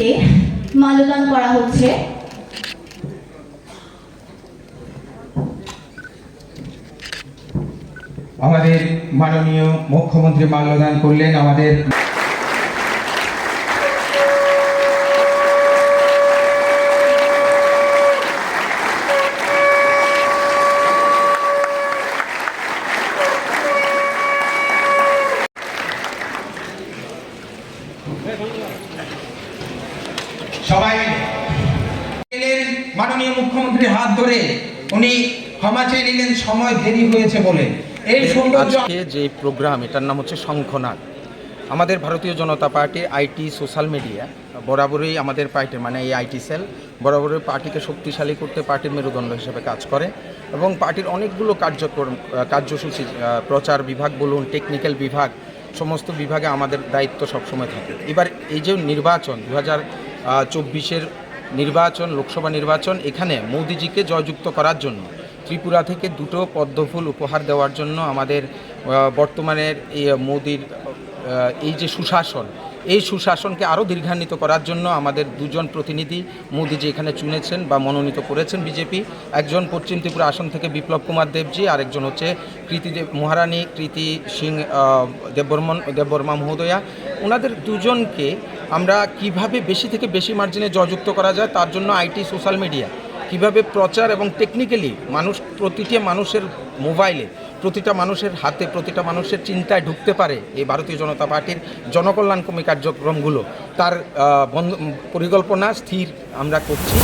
মোদিজিকে মাল্যদান করা হচ্ছে। আমাদের মাননীয় মুখ্যমন্ত্রী মাল্যদান করলেন আমাদের সবাই এলেন মাননীয় মুখ্যমন্ত্রীর হাত ধরে। উনি ক্ষমা চেয়ে নিলেন সময় দেরি হয়েছে বলে। এই সৌন্দর্য যে প্রোগ্রাম এটার নাম হচ্ছে শঙ্খনাদ। আমাদের ভারতীয় জনতা পার্টির আইটি সোশ্যাল মিডিয়া বরাবরই আমাদের পার্টি মানে এই আইটি সেল বরাবরই পার্টিকে শক্তিশালী করতে পার্টির মেরুদণ্ড হিসেবে কাজ করে এবং পার্টির অনেকগুলো কার্যক্রম কার্যসূচি প্রচার বিভাগ বলুন টেকনিক্যাল বিভাগ সমস্ত বিভাগে আমাদের দায়িত্ব সবসময় থাকে। এবার এই যে নির্বাচন দু হাজার চব্বিশের নির্বাচন, লোকসভা নির্বাচন, এখানে মোদিজিকে জয়যুক্ত করার জন্য, ত্রিপুরা থেকে দুটো পদ্মফুল উপহার দেওয়ার জন্য আমাদের বর্তমানের এই মোদির এই যে সুশাসন এই সুশাসনকে আরও দীর্ঘান্বিত করার জন্য আমাদের দুজন প্রতিনিধি মোদিজি এখানে চুনেছেন বা মনোনীত করেছেন বিজেপি। একজন পশ্চিম ত্রিপুরা আসন থেকে বিপ্লব কুমার দেবজি, আরেকজন হচ্ছে কৃতি মহারানী কৃতি সিং দেববর্মন, দেববর্মা মহোদয়া। ওনাদের দুজনকে আমরা কীভাবে বেশি থেকে বেশি মার্জিনে জয়যুক্ত করা যায়, তার জন্য আইটি, সোশ্যাল মিডিয়া। কীভাবে প্রচার এবং টেকনিক্যালি মানুষ, প্রতিটি মানুষের মোবাইলে প্রতিটা মানুষের হাতে, প্রতিটা মানুষের চিন্তায় ঢুকতে পারে এই ভারতীয় জনতা পার্টির জনকল্যাণকর্মী কার্যক্রমগুলো। তার পরিকল্পনা স্থির আমরা করছি।